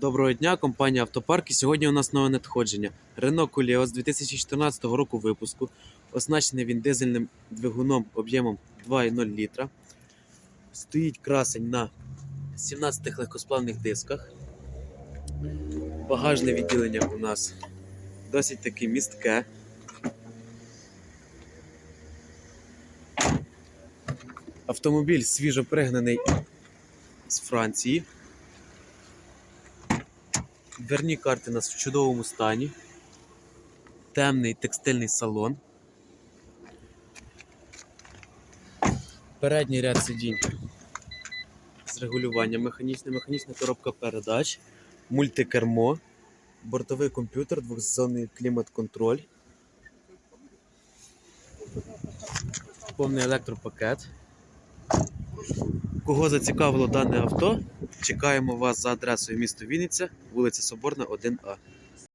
Доброго дня, компанія Автопарк. І сьогодні у нас нове надходження. Renault з 2014 року випуску. Оснащений він дизельним двигуном об'ємом 2,0 літра. Стоїть красень на 17 легкосплавних дисках. Багажне відділення у нас досить таки містке. Автомобіль свіжо пригнаний з Франції. Дверні карти у нас в чудовому стані. Темний текстильний салон. Передній ряд сидінь з регулюванням механічне, механічна коробка передач, мультикермо, бортовий комп'ютер, двохзонний клімат-контроль, повний електропакет. Кого зацікавило дане авто, чекаємо вас за адресою місто Вінниця, вулиця Соборна, 1А.